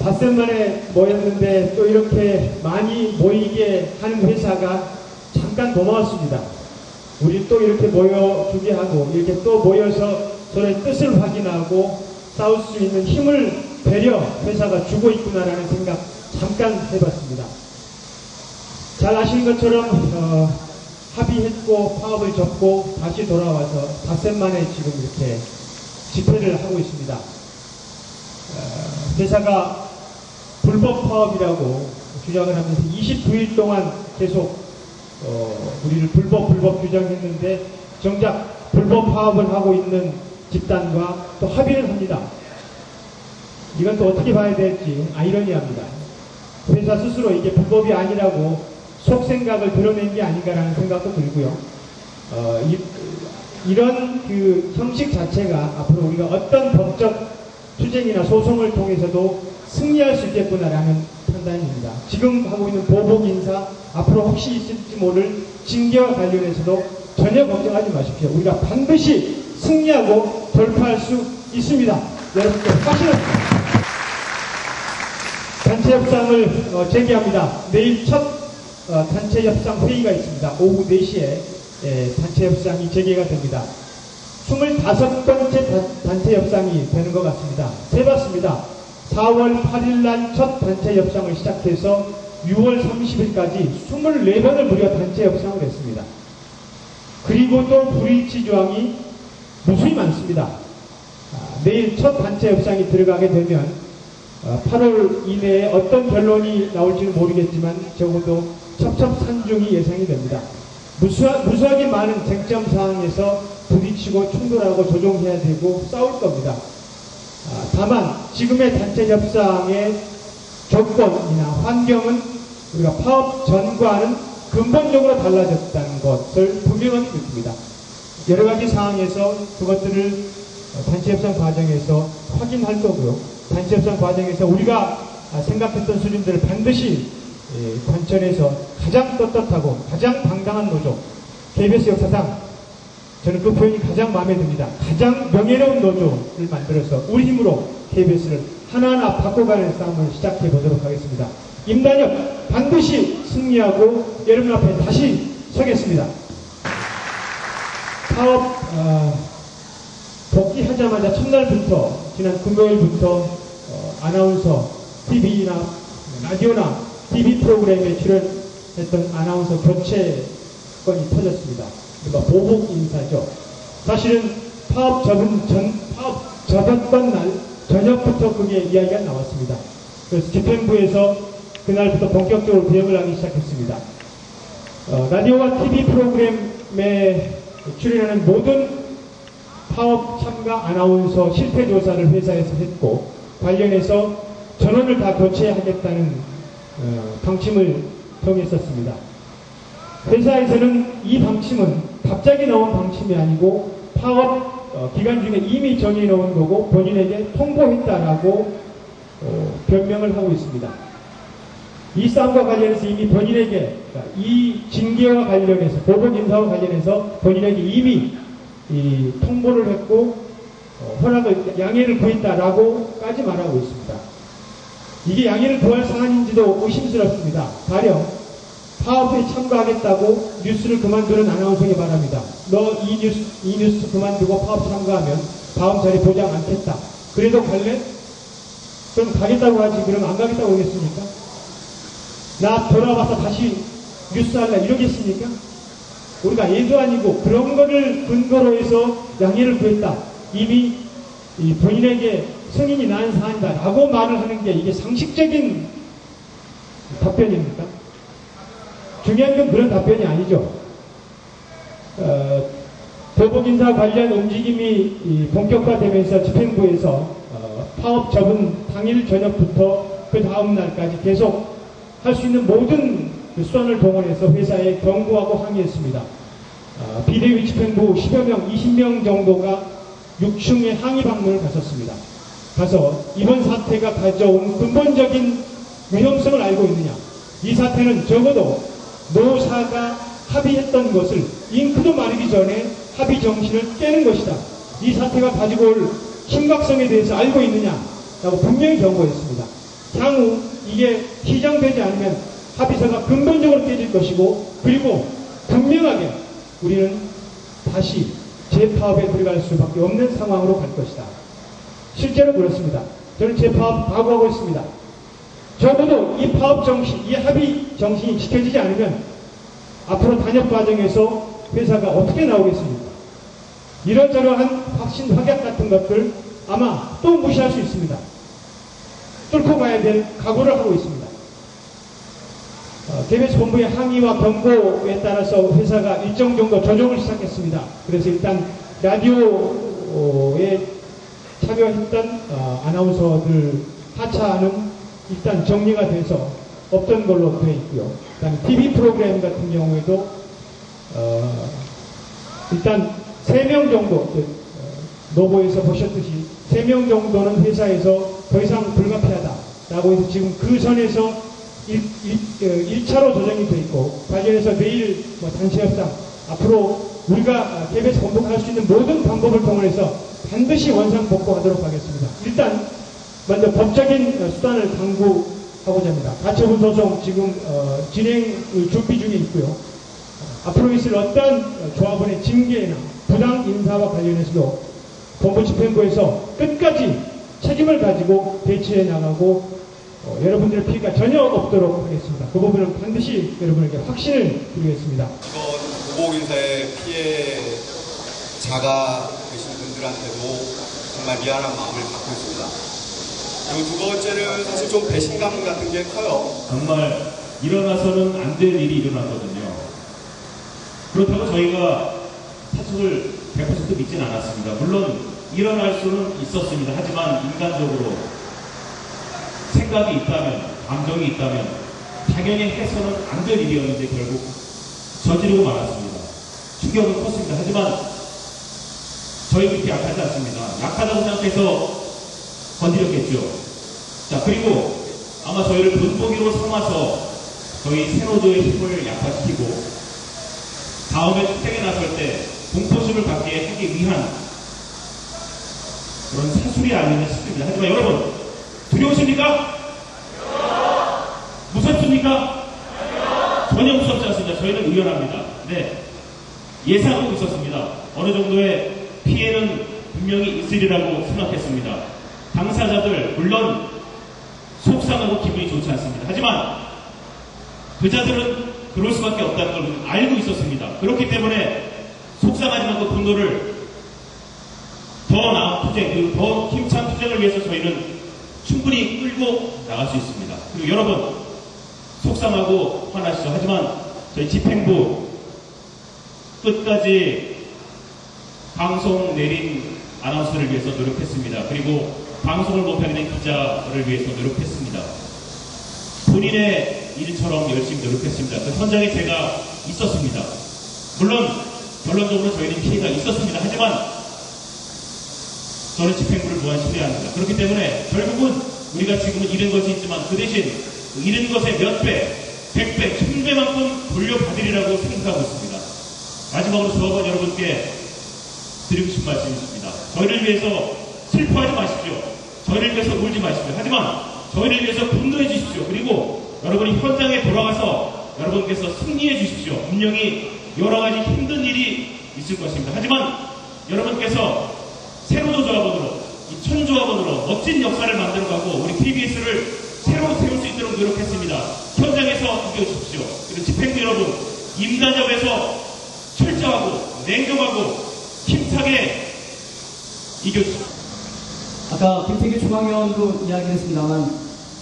닷새 만에 모였는데 또 이렇게 많이 모이게 하는 회사가 잠깐 고마웠습니다. 우리 또 이렇게 모여주게 하고 이렇게 또 모여서 서로의 뜻을 확인하고 싸울 수 있는 힘을 배려 회사가 주고 있구나라는 생각 잠깐 해봤습니다. 잘 아시는 것처럼 어, 합의했고 파업을 접고 다시 돌아와서 닷새 만에 지금 이렇게 집회를 하고 있습니다. 어, 회사가 불법 파업이라고 주장을 하면서 29일 동안 계속 어, 우리를 불법 불법 규정했는데 정작 불법 파업을 하고 있는 집단과 또 합의를 합니다. 이건 또 어떻게 봐야 될지 아이러니합니다. 회사 스스로 이게 불법이 아니라고 속 생각을 드러낸 게 아닌가라는 생각도 들고요. 어, 이, 런그 형식 자체가 앞으로 우리가 어떤 법적 투쟁이나 소송을 통해서도 승리할 수 있겠구나라는 판단입니다. 지금 하고 있는 보복 인사 앞으로 혹시 있을지 모를 징계와 관련해서도 전혀 걱정하지 마십시오. 우리가 반드시 승리하고 돌파할 수 있습니다. 여러분들 확신합니다. 단체 협상을 어, 재개합니다. 내일 첫 어, 단체 협상 회의가 있습니다. 오후 4시에 예, 단체 협상이 재개가 됩니다. 25번째 단체 협상이 되는 것 같습니다. 세봤습니다. 4월 8일 날 첫 단체 협상을 시작해서 6월 30일까지 24번을 무려 단체 협상을 했습니다. 그리고 또 브리치 조항이 무수히 많습니다. 아, 내일 첫 단체 협상이 들어가게 되면 8월 어, 이내에 어떤 결론이 나올지는 모르겠지만 적어도 첩첩산중이 예상이 됩니다. 무수하, 무수하게 많은 쟁점 사항에서 부딪히고 충돌하고 조정해야 되고 싸울 겁니다. 아, 다만 지금의 단체 협상의 조건이나 환경은 우리가 파업 전과는 근본적으로 달라졌다는 것을 분명하게 느낍니다. 여러 가지 상황에서 그것들을 단체 협상 과정에서 확인할 거고요. 단체 협상 과정에서 우리가 생각했던 수준들을 반드시 예, 관철해서 가장 떳떳하고 가장 당당한 노조, KBS 역사상 저는 그 표현이 가장 마음에 듭니다. 가장 명예로운 노조를 만들어서 우리 힘으로 KBS를 하나하나 바꿔가는 싸움을 시작해 보도록 하겠습니다. 임단혁 반드시 승리하고 여러분 앞에 다시 서겠습니다. 사업 어, 복귀하자마자 첫날부터 지난 금요일부터 어, 아나운서 TV나 라디오나 TV 프로그램에 출연했던 아나운서 교체 건이 터졌습니다. 그러니까 보복 인사죠. 사실은 파업 접은 전 파업 접었던 날 저녁부터 그게 이야기가 나왔습니다. 그래서 집행부에서 그날부터 본격적으로 대응을 하기 시작했습니다. 어, 라디오와 TV 프로그램에 출연하는 모든 파업 참가 아나운서 실태 조사를 회사에서 했고 관련해서 전원을 다 교체하겠다는 어, 방침을 통했었습니다. 회사에서는 이 방침은 갑자기 나온 방침이 아니고 파업 어, 기간 중에 이미 정해 놓은 거고 본인에게 통보했다라고 어, 변명을 하고 있습니다. 이 싸움과 관련해서 이미 본인에게 그러니까 이 징계와 관련해서 보복 인사와 관련해서 본인에게 이미 통보를 했고 어, 허락을 양해를 구했다라고까지 말하고 있습니다. 이게 양해를 구할 사안인지도 의심스럽습니다. 가령 파업에 참가하겠다고 뉴스를 그만두는 아나운서에게 말합니다. 너 이 뉴스, 이 뉴스 그만두고 파업 참가하면 다음 자리 보장 않겠다. 그래도 갈래? 그럼 가겠다고 하지. 그럼 안 가겠다고 하겠습니까? 나 돌아와서 다시 뉴스 할래. 이러겠습니까? 우리가 예도 아니고 그런 거를 근거로 해서 양해를 구했다. 이미 본인에게 승인이 난 사안이다. 라고 말을 하는 게 이게 상식적인 답변입니까? 중요한 건 그런 답변이 아니죠. 어, 도복인사 관련 움직임이 본격화되면서 집행부에서 어, 파업 접은 당일 저녁부터 그 다음 날까지 계속 할 수 있는 모든 그 수단을 동원해서 회사에 경고하고 항의했습니다. 어, 비대위 집행부 10여 명, 20명 정도가 6층에 항의 방문을 갔었습니다. 가서 이번 사태가 가져온 근본적인 위험성을 알고 있느냐. 이 사태는 적어도 노사가 합의했던 것을 잉크도 마르기 전에 합의 정신을 깨는 것이다. 이 사태가 가지고 올 심각성에 대해서 알고 있느냐? 라고 분명히 경고했습니다. 향후 이게 시정되지 않으면 합의서가 근본적으로 깨질 것이고 그리고 분명하게 우리는 다시 재파업에 들어갈 수밖에 없는 상황으로 갈 것이다. 실제로 그렇습니다. 저는 재파업 각오하고 있습니다. 적어도 이 파업 정신, 이 합의 정신이 지켜지지 않으면 앞으로 단협 과정에서 회사가 어떻게 나오겠습니까? 이런저러한 확신 확약 같은 것들 아마 또 무시할 수 있습니다. 뚫고 가야 될 각오를 하고 있습니다. 어, KBS 본부의 항의와 경고에 따라서 회사가 일정 정도 조정을 시작했습니다. 그래서 일단 라디오에 참여했던 어, 아나운서들 하차는 일단 정리가 돼서 없던 걸로 되어 있고요. 그다음 TV 프로그램 같은 경우에도 어, 일단 3명 정도 그, 어, 노보에서 보셨듯이 3명 정도는 회사에서 더 이상 불가피하다라고 해서 지금 그 선에서 1, 차로 조정이 돼 있고 관련해서 내일 뭐 단체 협상 앞으로 우리가 KBS 본부가 할수 있는 모든 방법을 통해서 반드시 원상 복구하도록 하겠습니다. 일단 먼저 법적인 어, 수단을 강구하고자 합니다. 가처분 소송 지금 어, 진행 준비 중에 있고요. 앞으로 있을 어떤 조합원의 징계나 부당 인사와 관련해서도 본부 집행부에서 끝까지 책임을 가지고 대처해 나가고 어, 여러분들의 피해가 전혀 없도록 하겠습니다. 그 부분은 반드시 여러분에게 확신을 드리겠습니다. 이번 보복인사의 피해자가 되신 분들한테도 정말 미안한 마음을 갖고 있습니다. 그리고 두 번째는 사실 좀 배신감 같은 게 커요. 정말 일어나서는 안 될 일이 일어났거든요. 그렇다고 저희가 파석을 100% 믿진 않았습니다. 물론 일어날 수는 있었습니다. 하지만 인간적으로 생각이 있다면, 감정이 있다면 당연히 해서는 안 될 일이었는데 결국 저지르고 말았습니다. 충격은 컸습니다. 하지만 저희 그렇게 약하지 않습니다. 약하다고 생각해서 건드렸겠죠. 자, 그리고 아마 저희를 본보기로 삼아서 저희 세노조의 힘을 약화시키고 다음에 투쟁에 나설 때 공포심을 갖게 하기 위한 그런 사술이 아니냐 싶습니다. 하지만 여러분, 두려우십니까? 무섭습니까? 전혀 무섭지 않습니다. 저희는 의연합니다. 네. 예상하고 있었습니다. 어느 정도의 피해는 분명히 있으리라고 생각했습니다. 당사자들, 물론 속상하고 기분이 좋지 않습니다. 하지만 그자들은 그럴 수밖에 없다는 걸 알고 있었습니다. 그렇기 때문에 속상하지만 그 분노를 더 나은 투쟁, 그리고 더 힘찬 투쟁을 위해서 저희는 충분히 끌고 나갈 수 있습니다. 그리고 여러분, 속상하고 화나시죠. 하지만 저희 집행부 끝까지 방송 내린 아나운서를 위해서 노력했습니다. 그리고 방송을 못하는 기자를 위해서 노력했습니다. 본인의 일처럼 열심히 노력했습니다. 그 현장에 제가 있었습니다. 물론 결론적으로 저희는 피해가 있었습니다. 하지만 저는 집행부를 무한 신뢰합니다. 그렇기 때문에 결국은 우리가 지금은 잃은 것이 있지만 그 대신 그 잃은 것의 몇 배, 백 배, 천 배만큼 돌려받으리라고 생각하고 있습니다. 마지막으로 조합원 여러분께 드리고 싶은 말씀이 있습니다. 저희를 위해서 슬퍼하지 마십시오. 저희를 위해서 울지 마십시오. 하지만 저희를 위해서 분노해 주십시오. 그리고 여러분이 현장에 돌아가서 여러분께서 승리해 주십시오. 분명히 여러 가지 힘든 일이 있을 것입니다. 하지만 여러분께서 새로운 조합원으로, 이 천조합원으로 멋진 역사를 만들어가고 우리 TBS를 새로 세울 수 있도록 노력했습니다. 현장에서 이겨주십시오. 그리고 집행부 여러분, 임단협에서 철저하고 냉정하고 힘차게 이겨주십시오. 아까 김태규 중앙위원도 이야기했습니다만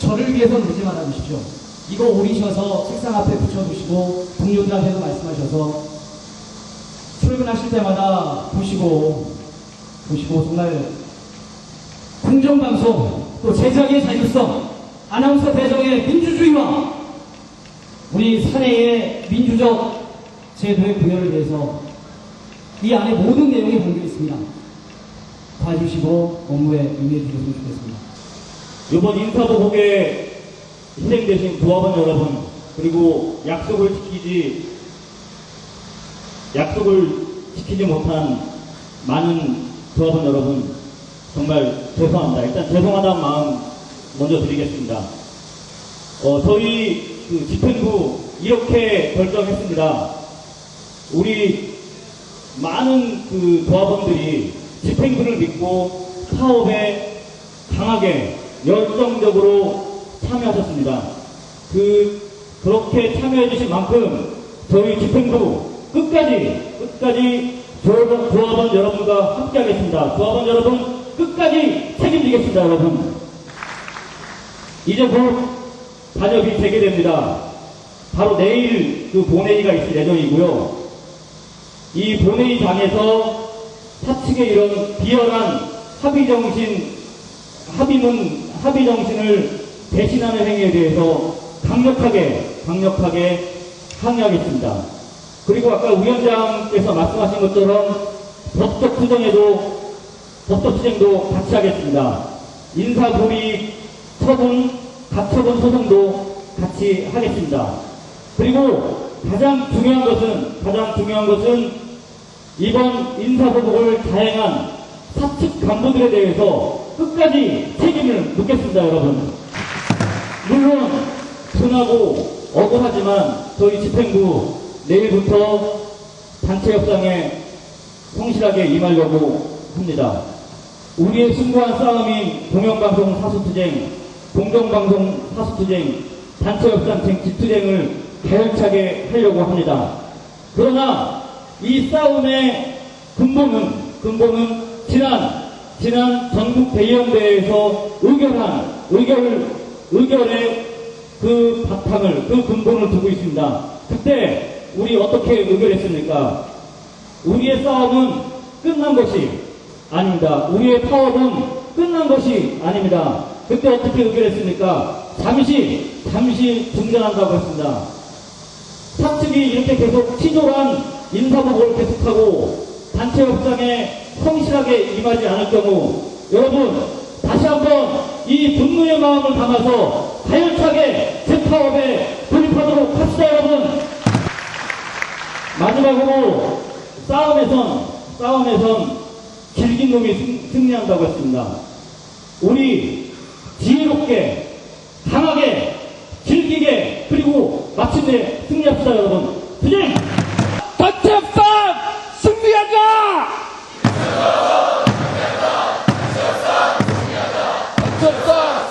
저를 위해서 울지 말아 주십시오. 이거 오리셔서 책상 앞에 붙여두시고 동료들한테도 말씀하셔서 출근하실 때마다 보시고 보시고 정말 공정방송 또 제작의 자율성 아나운서 대정의 민주주의와 우리 사내의 민주적 제도의 부여를 위해서 이 안에 모든 내용이 담겨 있습니다. 봐주시고 업무에 임해 주셨으면 좋겠습니다. 이번 인사보복에 희생되신 조합원 여러분, 그리고 약속을 지키지, 약속을 지키지 못한 많은 조합원 여러분, 정말 죄송합니다. 일단 죄송하다는 마음 먼저 드리겠습니다. 어, 저희 그 집행부 이렇게 결정했습니다. 우리 많은 그 조합원들이 집행부를 믿고 사업에 강하게 열정적으로 참여하셨습니다. 그 그렇게 참여해 주신 만큼 저희 집행부 끝까지 끝까지 조합원, 조합원 여러분과 함께하겠습니다. 조합원 여러분 끝까지 책임지겠습니다, 여러분. 이제 곧 단협이 재개됩니다. 바로 내일 그 본회의가 있을 예정이고요. 이 본회의장에서 사측의 이런 비열한 합의 정신, 합의문, 합의 정신을 배신하는 행위에 대해서 강력하게, 강력하게 항의하겠습니다. 그리고 아까 위원장께서 말씀하신 것처럼 법적 투쟁에도, 법적 투쟁도 같이 하겠습니다. 인사불이익 처분, 가처분 소송도 같이 하겠습니다. 그리고 가장 중요한 것은, 가장 중요한 것은 이번 인사보복을 다행한 사측 간부들에 대해서 끝까지 책임을 묻겠습니다, 여러분. 물론 분하고 억울하지만 저희 집행부 내일부터 단체 협상에 성실하게 임하려고 합니다. 우리의 숭고한 싸움인 공영방송 사수투쟁, 공정방송 사수투쟁, 단체 협상 집투쟁을 가열차게 하려고 합니다. 그러나 이 싸움의 근본은 근본은 지난 지난 전국 대의원 대회에서 의결한 의결 의결의 그 바탕을 그 근본을 두고 있습니다. 그때 우리 어떻게 의결했습니까? 우리의 싸움은 끝난 것이 아닙니다. 우리의 파업은 끝난 것이 아닙니다. 그때 어떻게 의결했습니까? 잠시 잠시 중단한다고 했습니다. 사측이 이렇게 계속 치졸한 인사보고를 계속하고 단체 협상에 성실하게 임하지 않을 경우 여러분 다시 한번 이 분노의 마음을 담아서 가열차게 재파업에 돌입하도록 합시다 여러분. 마지막으로 싸움에선 싸움에선 질긴 놈이 승, 승리한다고 했습니다. 우리 지혜롭게 강하게 즐기게 그리고 마침내 승리합시다 여러분. 투쟁 단체 협상 승리하자! 단체 협상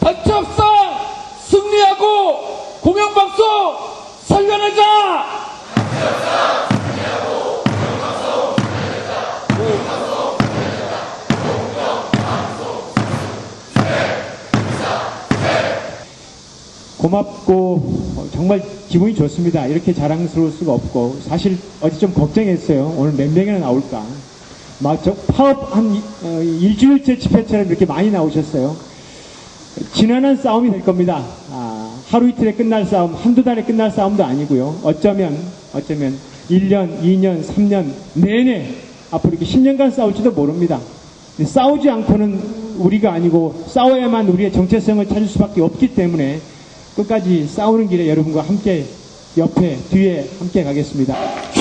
단체 협상 승리하고 공영방송 살려내자! 고맙고 어, 정말 기분이 좋습니다. 이렇게 자랑스러울 수가 없고 사실 어제 좀 걱정했어요. 오늘 몇 명이나 나올까. 막저 파업 한 이- 어, 일주일째 집회처럼 이렇게 많이 나오셨어요. 지난한 싸움이 될 겁니다. 아, 하루 이틀에 끝날 싸움, 한두 달에 끝날 싸움도 아니고요. 어쩌면 어쩌면 1년, 2년, 3년 내내 앞으로 이렇게 10년간 싸울지도 모릅니다. 싸우지 않고는 우리가 아니고 싸워야만 우리의 정체성을 찾을 수밖에 없기 때문에 끝까지 싸우는 길에 여러분과 함께 옆에 뒤에 함께 가겠습니다.